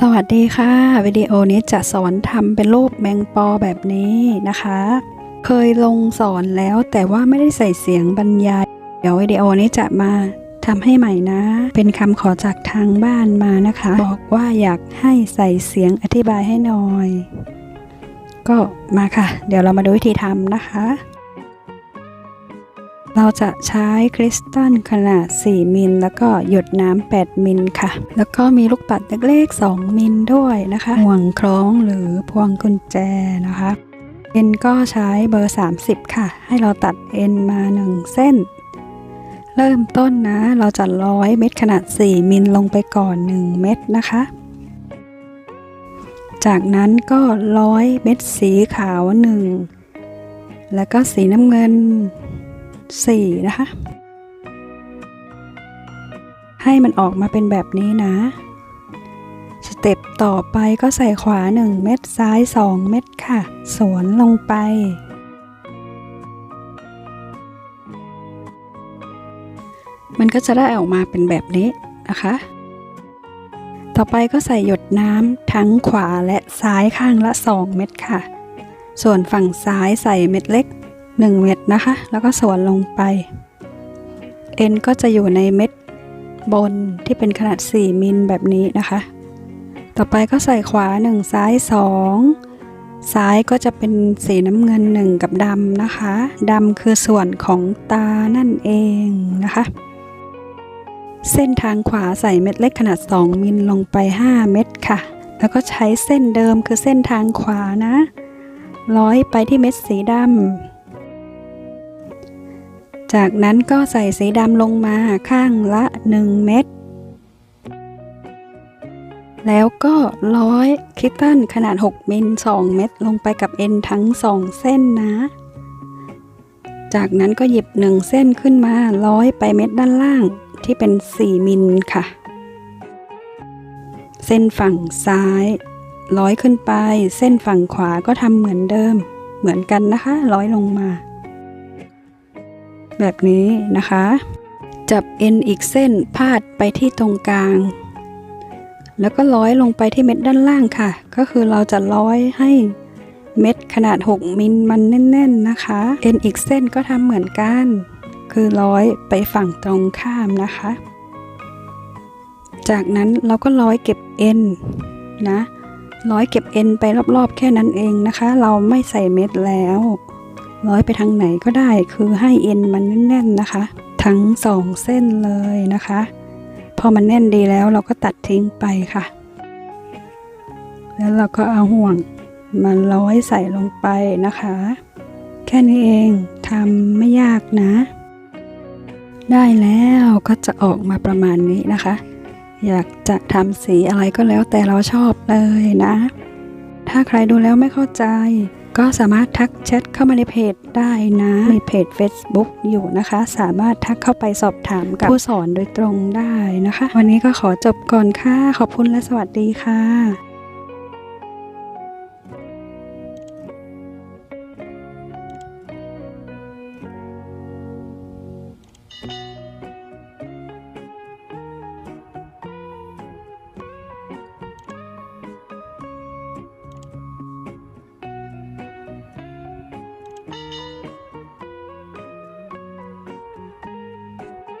สวัสดีค่ะ วิดีโอนี้จะสอนทำเป็นรูปแมงปอแบบนี้นะคะ เคยลงสอนแล้วแต่ว่าไม่ได้ใส่เสียงบรรยาย เดี๋ยววิดีโอนี้จะมาทำให้ใหม่นะ เป็นคำขอจากทางบ้านมานะคะ บอกว่าอยากให้ใส่เสียงอธิบายให้หน่อย ก็มาค่ะ เดี๋ยวเรามาดูวิธีทำนะคะ เราจะใช้คริสตัลขนาด 4 มิล แล้วก็หยดน้ำ 8 มิลค่ะ แล้วก็มีลูกปัดเล็กๆ 2 มิลด้วยนะคะ ห่วงคล้องหรือพวงกุญแจนะคะเอ็นก็ใช้เบอร์ 30 ค่ะ ให้เราตัดเอ็นมา 1 เส้น เริ่มต้นนะ เราจะร้อยเม็ดขนาด 4 มิลลงไปก่อน 1 เม็ดนะคะ จากนั้นก็ร้อยเม็ดสีขาว 1 แล้วก็สีน้ำเงิน 4 นะคะ ให้มันออกมาเป็นแบบนี้นะ สเต็ปต่อไปก็ใส่ขวา 1 เม็ดซ้าย 2 เม็ดค่ะ สวนลงไป มันก็จะได้ออกมาเป็นแบบนี้นะคะ ต่อไปก็ใส่หยดน้ำทั้งขวาและซ้ายข้างละ 2 เม็ดค่ะ ส่วนฝั่งซ้ายใส่เม็ดเล็ก 1 เม็ดนะคะ แล้วก็สวนลงไป เอ็นก็จะอยู่ในเม็ดบนที่เป็นขนาด 4 มิลแบบนี้นะคะ ต่อไปก็ใส่ขวา 1 ซ้าย 2 ซ้ายก็จะเป็นสีน้ำเงิน 1 กับดำนะคะดำคือส่วนของตานั่นเองนะคะ เส้นทางขวาใส่เม็ดเล็กขนาด 2 มิลลงไป 5 เม็ดค่ะ แล้วก็ใช้เส้นเดิมคือเส้นทางขวานะ ร้อยไปที่เม็ดสีดำ จากนั้นก็ใส่สีดำลงมาข้างละ 1 เม็ด แล้วก็ร้อยคิตตันขนาด 6 มิล 2 เม็ดลงไปกับเอ็นทั้ง 2 เส้นนะ จากนั้นก็หยิบ 1 เส้นขึ้นมาร้อยไปเม็ดด้านล่างที่เป็น 4 มิลค่ะ เส้นฝั่งซ้ายร้อยขึ้นไป เส้นฝั่งขวาก็ทำเหมือนเดิม เหมือนกันนะคะ ร้อยลงมา แบบนี้นะคะ จับเอ็นอีกเส้นพาดไปที่ตรงกลาง แล้วก็ร้อยลงไปที่เม็ดด้านล่างค่ะ ก็คือเราจะร้อยให้เม็ดขนาด 6 มิลมันแน่น ๆ นะคะ เอ็นอีกเส้นก็ทำเหมือนกัน คือร้อยไปฝั่งตรงข้ามนะคะ จากนั้นเราก็ร้อยเก็บเอ็นนะ ร้อยเก็บเอ็นไปรอบ ๆ แค่นั้นเองนะคะ เราไม่ใส่เม็ดแล้ว ร้อยไปทางไหนก็ได้ คือให้เอ็นมันแน่นๆนะคะ ทั้งสองเส้นเลยนะคะ พอมันแน่นดีแล้วเราก็ตัดทิ้งไปค่ะ แล้วเราก็เอาห่วงมาร้อยใส่ลงไปนะคะ แค่นี้เองทำไม่ยากนะ ได้แล้วก็จะออกมาประมาณนี้นะคะ อยากจะทำสีอะไรก็แล้วแต่เราชอบเลยนะ ถ้าใครดูแล้วไม่เข้าใจ ก็สามารถทักแชทเข้ามาในเพจได้นะมีเพจ Facebook อยู่นะคะ สามารถทักเข้าไปสอบถามกับผู้สอนโดยตรงได้นะคะ วันนี้ก็ขอจบก่อนค่ะ ขอบคุณและสวัสดีค่ะ